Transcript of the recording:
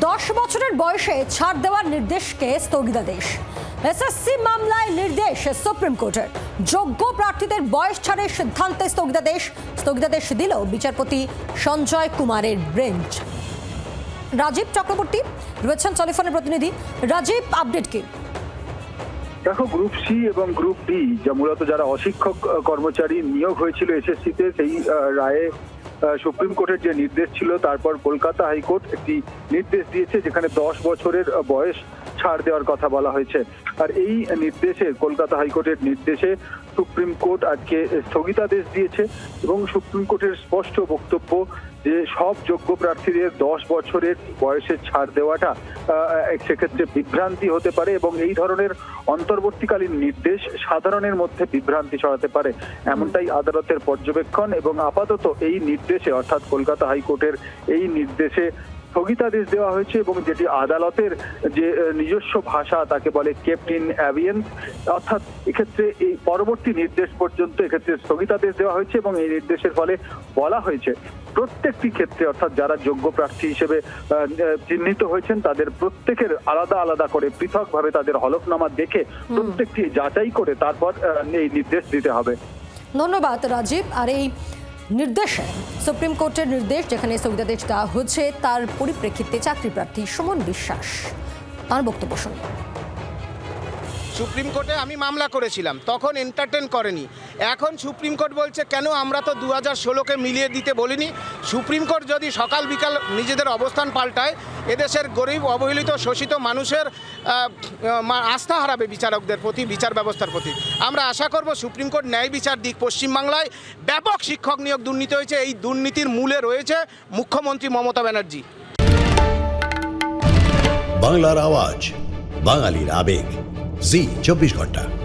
দশ বছরের বয়সে ছাড় দেওয়ার নির্দেশকে স্থগিতাদেশ। এসএসসি মামলায় নির্দেশ সুপ্রিম কোর্টের। যোগ্য প্রার্থীদের বয়স ছাড়ের সিদ্ধান্তে স্থগিতাদেশ। স্থগিতাদেশ দিল বিচারপতি সঞ্জয় কুমারের ব্রেঞ্চ রাজীব চক্রবর্তী, রয়েছেন টেলিফোনের প্রতিনিধি। রাজীব, আপডেট কি? দেখো গ্রুপ সি এবং গ্রুপ ডি যা মূলত যারা অশিক্ষক কর্মচারী নিয়োগ হয়েছিল এসএসসিতে, সেই রায়ে সুপ্রিম কোর্টের যে নির্দেশ ছিল, তারপর কলকাতা হাইকোর্ট একটি নির্দেশ দিয়েছে, যেখানে দশ বছরের বয়স ছাড় দেওয়ার কথা বলা হয়েছে। আর এই নির্দেশে কলকাতা হাইকোর্টের নির্দেশে সুপ্রিম কোর্ট আজকে স্থগিতাদেশ দিয়েছে এবং সুপ্রিম কোর্টের স্পষ্ট বক্তব্য যে সব যোগ্য প্রার্থীদের দশ বছরের বয়সে ছাড় দেওয়াটা সেক্ষেত্রে বিভ্রান্তি হতে পারে এবং এই ধরনের অন্তর্বর্তীকালীন নির্দেশ সাধারণের মধ্যে বিভ্রান্তি ছড়াতে পারে। এমনটাই আদালতের পর্যবেক্ষণ এবং আপাতত এই নির্দেশে, অর্থাৎ কলকাতা হাইকোর্টের এই নির্দেশে স্থগিতাদেশ দেওয়া হয়েছে এবং যেটি আদালতের যে নিজস্ব ভাষা তাকে বলে কেপ্ট ইন অ্যাভিয়েন্স অর্থাৎ এক্ষেত্রে এই পরবর্তী নির্দেশ পর্যন্ত এক্ষেত্রে স্থগিতাদেশ দেওয়া হয়েছে এবং এই নির্দেশের ফলে বলা হয়েছে প্রত্যেকটি ক্ষেত্রে অর্থাৎ যারা যোগ্য প্রার্থী হিসেবে চিহ্নিত হয়েছেন তাদের প্রত্যেকের আলাদা আলাদা করে পৃথকভাবে তাদের হলফনামা দেখে প্রত্যেকটি যাচাই করে তারপর এই নির্দেশ দিতে হবে। ধন্যবাদ রাজীব। আর এই নির্দেশে। সুপ্রিম কোর্টের নির্দেশ যেখানে স্থগিতাদেশ দেওয়া হচ্ছে, তার পরিপ্রেক্ষিতে চাকরি প্রার্থী সুমন বিশ্বাস। তার বক্তব্য শুনুন। সুপ্রিম কোর্টে আমি মামলা করেছিলাম, তখন এন্টারটেন করেনি। এখন সুপ্রিম কোর্ট বলছে, কেন আমরা তো দু হাজার ষোলোকে মিলিয়ে দিতে বলিনি? সুপ্রিম কোর্ট যদি সকাল বিকাল নিজেদের অবস্থান পাল্টায়, এদেশের গরিব, অবহেলিত, শোষিত মানুষের আস্থা হারাবে বিচারকদের প্রতি, বিচার ব্যবস্থার প্রতি। আমরা আশা করব সুপ্রিম কোর্ট ন্যায় বিচার দিক পশ্চিমবাংলায় ব্যাপক শিক্ষক নিয়োগ দুর্নীতি হয়েছে, এই দুর্নীতির মূলে রয়েছে মুখ্যমন্ত্রী মমতা ব্যানার্জি। বাংলার আওয়াজ, বাঙালির আবেগ। জি চব্বিশ ঘণ্টা।